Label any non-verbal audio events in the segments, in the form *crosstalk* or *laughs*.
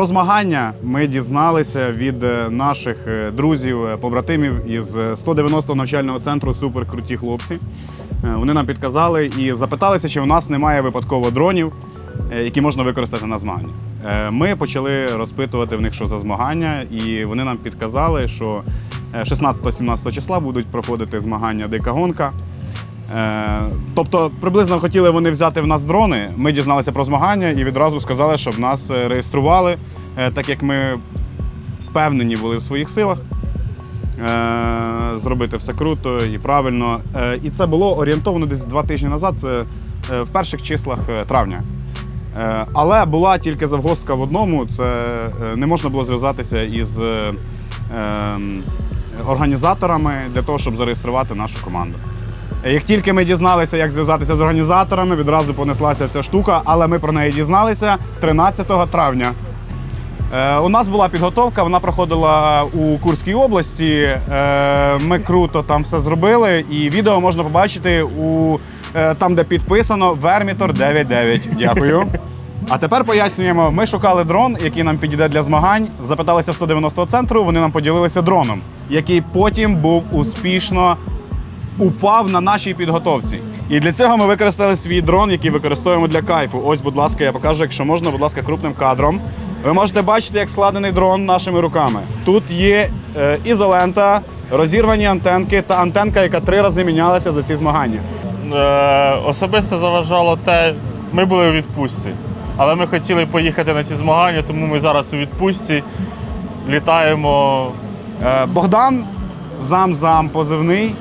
Про змагання ми дізналися від е, наших е, друзів, е, із е, 190-го навчального центру Суперкруті хлопці. Вони нам підказали і запиталися, чи в нас немає випадково дронів, які можна використати на змаганнях. Е, Ми почали розпитувати в них, що за змагання, і вони нам підказали, що е, 16-17 числа будуть проходити змагання Дика гонка. Е, Тобто, приблизно хотіли вони взяти в нас дрони. Ми дізналися про змагання і відразу сказали, щоб нас е, реєстрували, е, так як ми впевнені були в своїх силах. Зробити все круто і правильно. І це було орієнтовано десь два тижні назад, це в перших числах травня. Але була тільки завгостка в одному: це не можна було зв'язатися із ем, організаторами для того, щоб зареєструвати нашу команду. Як тільки ми дізналися, як зв'язатися з організаторами, відразу понеслася вся штука, але ми про неї дізналися 13 травня. Е, У нас була підготовка, вона проходила у Курській області. Е, Ми круто там все зробили, і відео можна побачити у е, там, де підписано Вермітор 99. Дякую. А тепер пояснюємо: ми шукали дрон, який нам підійде для змагань. Запиталися в 190 центру. Вони нам поділилися дроном, який потім був успішно упав на нашій підготовці. І для цього ми використали свій дрон, який використовуємо для кайфу. Ось, будь ласка, я покажу, якщо можна, будь ласка, крупним кадром. Ви можете бачити, як складений дрон нашими руками. Тут є е, ізолента, розірвані антенки та антенка, яка три рази мінялася за ці змагання. Е, особисто заважало те, ми були у відпустці, але ми хотіли поїхати на ці змагання, тому ми зараз у відпустці літаємо. Е, Богдан, зам-зам позивний,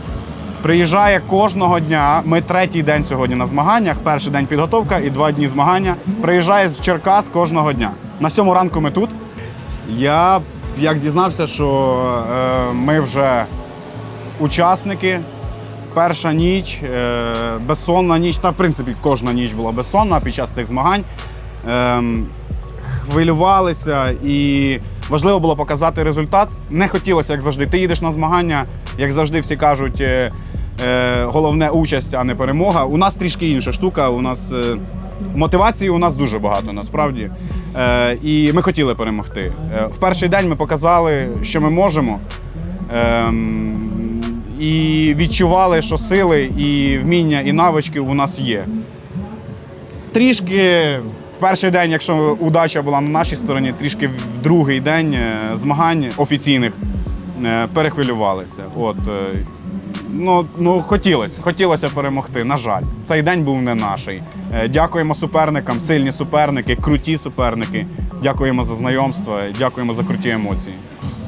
приїжджає кожного дня. Ми третій день сьогодні на змаганнях, перший день підготовка і два дні змагання. Приїжджає з Черкас кожного дня. На сьому ранку ми тут. Я як дізнався, що е, ми вже учасники. Перша ніч, е, безсонна ніч, та в принципі кожна ніч була безсонна під час цих змагань. Ем, хвилювалися і важливо було показати результат. Не хотілося, як завжди. Ти їдеш на змагання, як завжди, всі кажуть, е, е, головне участь, а не перемога. У нас трішки інша штука. У нас е, мотивації у нас дуже багато насправді. І ми хотіли перемогти. В перший день ми показали, що ми можемо. Ем, і відчували, що сили, і вміння, і навички у нас є. Трішки в перший день, якщо удача була на нашій стороні, трішки в другий день змагань офіційних перехвилювалися. От, е, ну, ну, хотілося, хотілося перемогти. На жаль, цей день був не наш. Дякуємо суперникам, сильні суперники, круті суперники. Дякуємо за знайомство, дякуємо за круті емоції.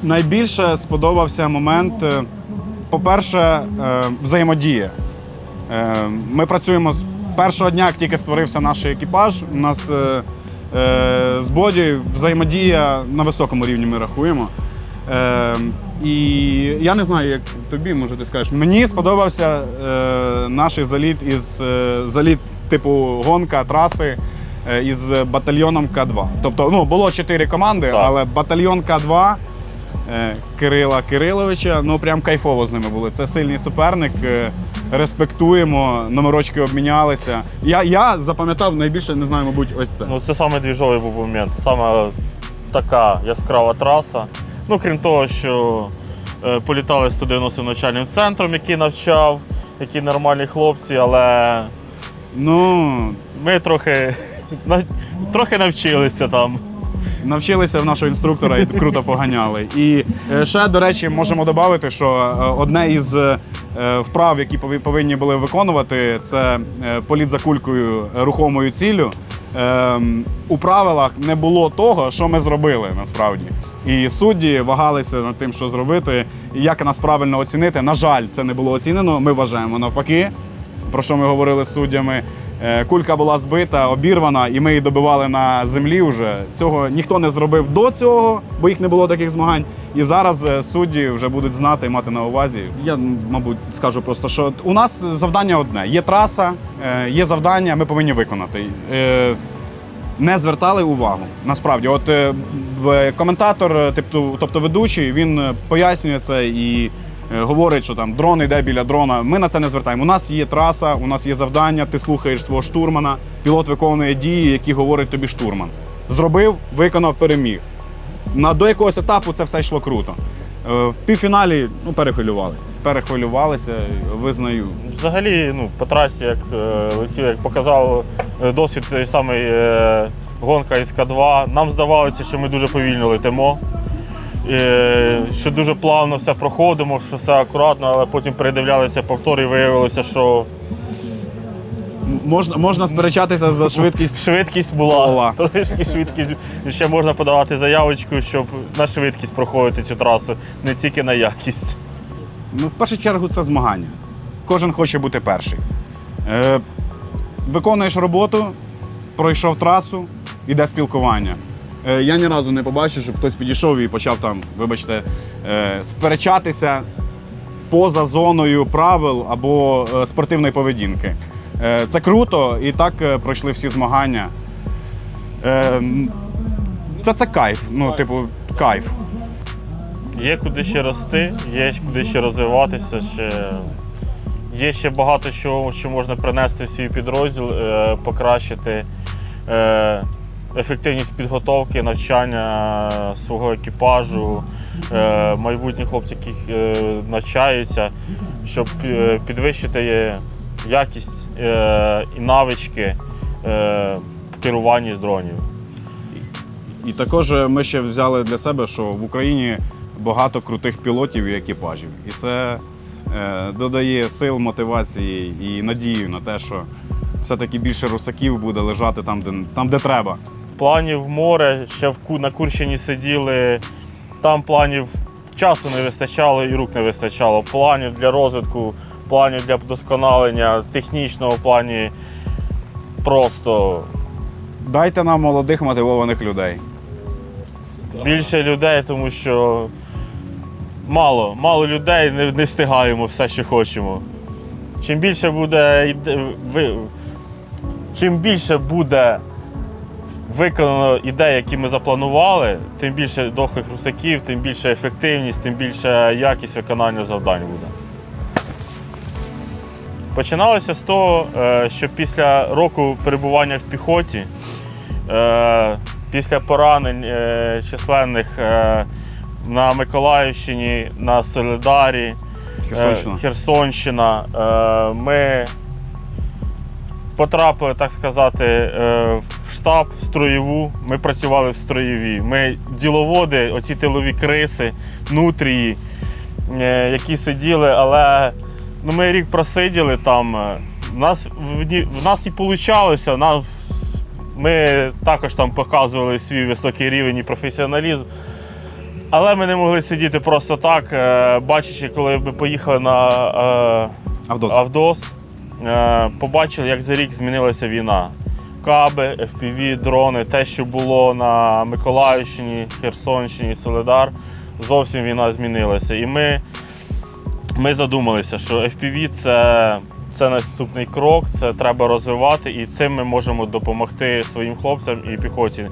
Найбільше сподобався момент, е, по-перше, е, взаємодія. Е, Ми працюємо з першого дня, як тільки створився наш екіпаж. У нас е, е, з Боді взаємодія на високому рівні ми рахуємо. Е, І я не знаю, як тобі, може, ти скажеш. Мені сподобався е, наш заліт із е, заліт типу гонка, траси е, із батальйоном К2. Тобто, ну, було чотири команди, Так. але батальйон К2 е, Кирила Кириловича. Ну прям кайфово з ними були. Це сильний суперник. е, Респектуємо, номерочки обмінялися. Я, я запам'ятав найбільше, не знаю, мабуть, ось це. Ну, це саме двіжовий був момент, саме така яскрава траса. Ну, крім того, що е, політали 190 навчальним центром, який навчав, які нормальні хлопці, але Ну, ми трохи, *laughs* трохи навчилися там. навчилися в нашого інструктора і круто поганяли. І е, ще, до речі, можемо додати, що е, одне із вправ, які повинні були виконувати, це політ за кулькою рухомою ціллю. Ем, У правилах не було того, що ми зробили насправді. І судді вагалися над тим, що зробити, і як нас правильно оцінити. На жаль, це не було оцінено. Ми вважаємо навпаки про що ми говорили з суддями. Е, Кулька була збита, обірвана, і ми її добивали на землі вже. Цього ніхто не зробив до цього, бо їх не було таких змагань. І зараз е, судді вже будуть знати і мати на увазі. Я, мабуть, скажу просто, що у нас завдання одне: є траса, е, є завдання, ми повинні виконати. Е, Не звертали увагу. Насправді, от е, в- коментатор, е, тобто, тобто ведучий, він е, пояснює це і е, говорить, що там дрон йде біля дрона. Ми на це не звертаємо. У нас є траса, у нас є завдання, ти слухаєш свого штурмана, пілот виконує дії, які говорить тобі штурман. зробив, виконав, переміг. На, до якогось етапу це все йшло круто. Е, В півфіналі ну, перехвилювалися. Перехвилювалися, визнаю. Взагалі, ну, по трасі, як е, летів, як показав е, досвід той самий гонка із К2, нам здавалося, що ми дуже повільно летимо. Що дуже плавно все проходимо, що все акуратно, але потім передивлялися повтор і виявилося, що Можна, можна сперечатися за швидкість. швидкість була. Була. Трошки швидкість. Ще можна подавати заявочку, щоб на швидкість проходити цю трасу, не тільки на якість. Ну, в першу чергу, це змагання. Кожен хоче бути перший. Е, виконуєш роботу, пройшов трасу, іде спілкування. Е, я ні разу не побачив, щоб хтось підійшов і почав там, вибачте, е, сперечатися поза зоною правил або е, спортивної поведінки. Е, це круто, і так е, пройшли всі змагання. Е, це, це кайф. Ну, типу, кайф. Є куди ще рости, є куди ще розвиватися. Ще... Є ще багато чого, що можна принести в свій підрозділ, покращити ефективність підготовки, навчання свого екіпажу, е, майбутні хлопці, які навчаються, щоб підвищити якість і навички е, в керуванні з дронів. І також е, ми ще взяли для себе, що в Україні багато крутих пілотів і екіпажів. І це е, додає сил, мотивації і надію на те, що все-таки більше русаків буде лежати там, де, там, де треба. Планів море, ще в на Курщині сиділи. Там планів часу не вистачало і рук не вистачало. Планів для розвитку, планів для вдосконалення, технічного плані просто Дайте нам молодих мотивованих людей. більше людей, тому що мало, мало людей, не, не встигаємо все, що хочемо. Чим більше буде іде- ви- чим більше буде виконано ідей, які ми запланували, тим більше дохлих русаків, тим більше ефективність, тим більше якість виконання завдань буде. Починалося з того, е, що після року перебування в піхоті, е, після поранень е, численних на Миколаївщині, на Солидарі, Херсонщина. Херсонщина. Ми потрапили, так сказати, в штаб, в строєву. Ми працювали в строєвій. Ми діловоди, оці тилові криси, нутрії, які сиділи, але ну, ми рік просиділи там. е, В нас, в, в нас і вийшло. Нас, ми також там показували свій високий рівень і професіоналізм. Але ми не могли сидіти просто так, е, бачачи, коли ми поїхали на е, Авдос. Авдос, е, побачили, як за рік змінилася війна. Каби, FPV, дрони, те, що було на Миколаївщині, Херсонщині, Солидар, зовсім війна змінилася. І ми, ми задумалися, що FPV це, це наступний крок, це треба розвивати, і цим ми можемо допомогти своїм хлопцям і піхоті.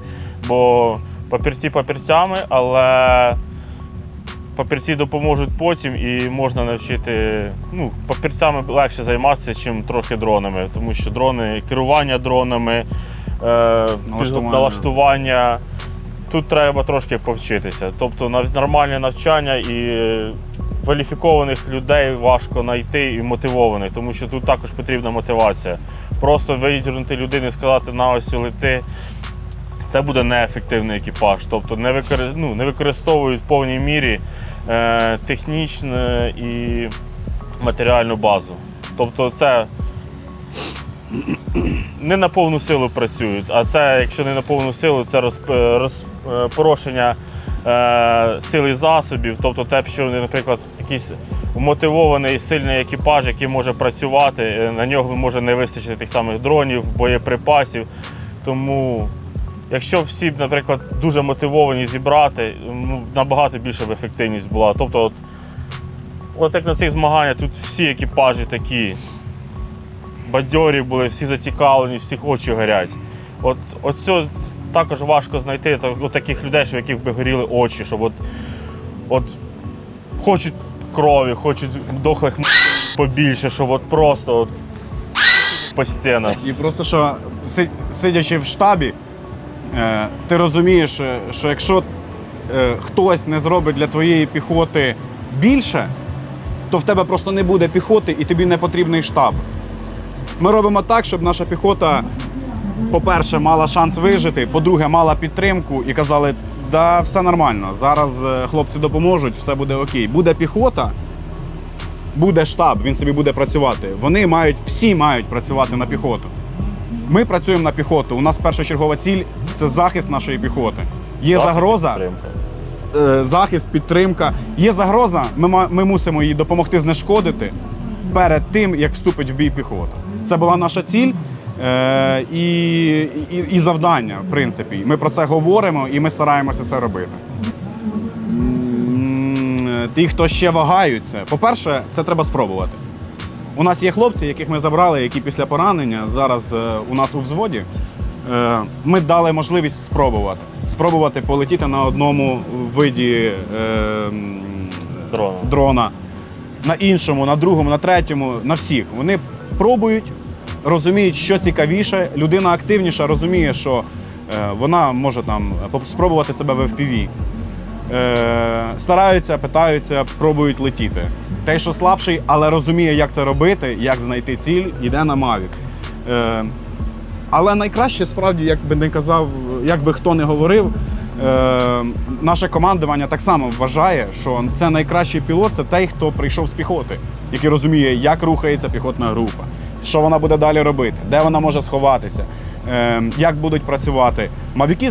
Бо папірці папірцями, але папірці допоможуть потім і можна навчити. Ну, папірцями легше займатися, ніж трохи дронами, тому що дрони, керування дронами, е, Налаштування. налаштування. Тут треба трошки повчитися. Тобто нормальне навчання і кваліфікованих людей важко знайти і мотивованих, тому що тут також потрібна мотивація. Просто видірнути людину і сказати на ось лети. Це буде неефективний екіпаж, тобто не, викори... ну, не використовують в повній мірі е, технічну і матеріальну базу. Тобто це не на повну силу працюють, а це, якщо не на повну силу, це роз, роз, е, порушення сили засобів, тобто те, що, наприклад, якийсь вмотивований сильний екіпаж, який може працювати, е, на нього може не вистачити тих самих дронів, боєприпасів. Тому Якщо всі, наприклад, дуже мотивовані зібрати, ну, набагато більша б ефективність була. Тобто, от, от як на цих змаганнях, тут всі екіпажі такі бадьорі були, всі зацікавлені, всіх очі горять. От, от також важко знайти от таких людей, що в яких би горіли очі, щоб от, от хочуть крові, хочуть дохлих побільше, щоб от просто от, по стінах. І просто що сидячи в штабі, Е, Ти розумієш, е, що якщо е, хтось не зробить для твоєї піхоти більше, то в тебе просто не буде піхоти і тобі не потрібний штаб. Ми робимо так, щоб наша піхота, по-перше, мала шанс вижити, по-друге, мала підтримку і казали, да, все нормально, зараз е, хлопці допоможуть, все буде окей. Буде піхота, буде штаб, він собі буде працювати. Вони мають, всі мають працювати на піхоту. Ми працюємо на піхоту. У нас першочергова ціль це захист нашої піхоти. Є Захист загроза, підтримка. е, захист, підтримка. Є загроза, ми, ми мусимо її допомогти знешкодити перед тим, як вступить в бій піхота. Це була наша ціль е, і, і, і завдання, в принципі. Ми про це говоримо і ми стараємося це робити. Ті, хто ще вагаються, по-перше, це треба спробувати. У нас є хлопці, яких ми забрали, які після поранення зараз е, у нас у взводі. Е, Ми дали можливість спробувати. Спробувати полетіти на одному виді Дрона. дрона, на іншому, на другому, на третьому, на всіх. Вони пробують, розуміють, що цікавіше. Людина активніша розуміє, що е, вона може там спробувати себе в FPV. Е, стараються, питаються, пробують летіти. Той, що слабший, але розуміє, як це робити, як знайти ціль, йде на Mavic. Е, але найкраще справді, як би не казав, як би хто не говорив, е, наше командування так само вважає, що це найкращий пілот це той, хто прийшов з піхоти, який розуміє, як рухається піхотна група, що вона буде далі робити, де вона може сховатися, е, як будуть працювати. Мавіки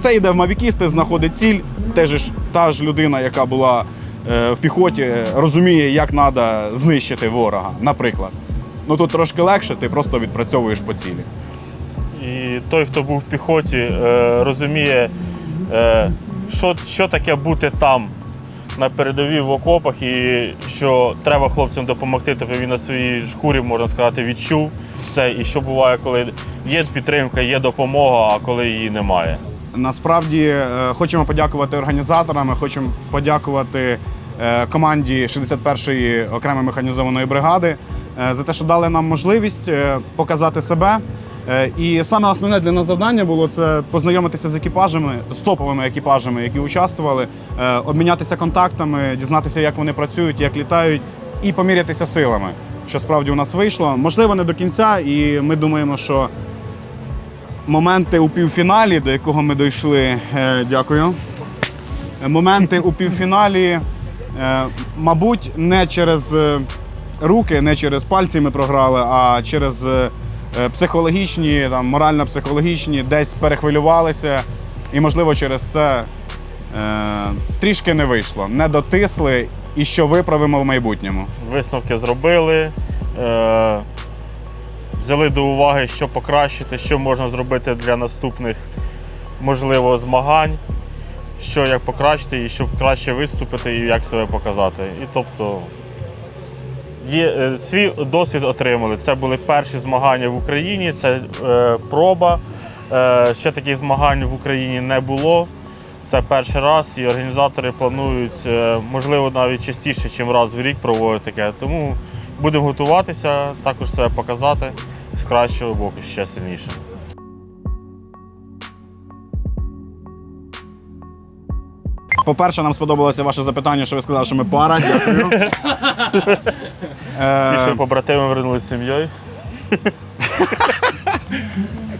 це йде в мавікісти, знаходить ціль. Теж ж та ж людина, яка була е, в піхоті, розуміє, як треба знищити ворога, наприклад. Ну тут трошки легше, ти просто відпрацьовуєш по цілі. І той, хто був в піхоті, е, розуміє, е, що, що таке бути там на передовій в окопах, і що треба хлопцям допомогти, тобто він на своїй шкурі, можна сказати, відчув це. І що буває, коли є підтримка, є допомога, а коли її немає. Насправді е, хочемо подякувати організаторам, хочемо подякувати е, команді 61-ї окремої механізованої бригади е, за те, що дали нам можливість показати себе. Е, І саме основне для нас завдання було це познайомитися з екіпажами, з топовими екіпажами, які участвували, е, обмінятися контактами, дізнатися, як вони працюють, як літають, і помірятися силами. Що справді у нас вийшло. Можливо, не до кінця, і ми думаємо, що моменти у півфіналі, до якого ми дійшли, е, дякую. Моменти у півфіналі, мабуть, не через руки, не через пальці ми програли, а через психологічні, там, морально-психологічні, десь перехвилювалися. І, можливо, через це е, трішки не вийшло, не дотисли і що виправимо в майбутньому. Висновки зробили, е, взяли до уваги, що покращити, що можна зробити для наступних, можливо, змагань, що як покращити, і щоб краще виступити, і як себе показати. І тобто е, свій досвід отримали. Це були перші змагання в Україні, це е, проба. Е, ще таких змагань в Україні не було. Це перший раз, і організатори планують, е, можливо, навіть частіше, ніж раз в рік проводити таке. Тому будемо готуватися, також себе показати з кращого боку ще сильніше. По-перше, нам сподобалося ваше запитання, що ви сказали, що ми пара. Дякую. *laughs* Е, Більше побратими вернулися з сім'єю. *laughs*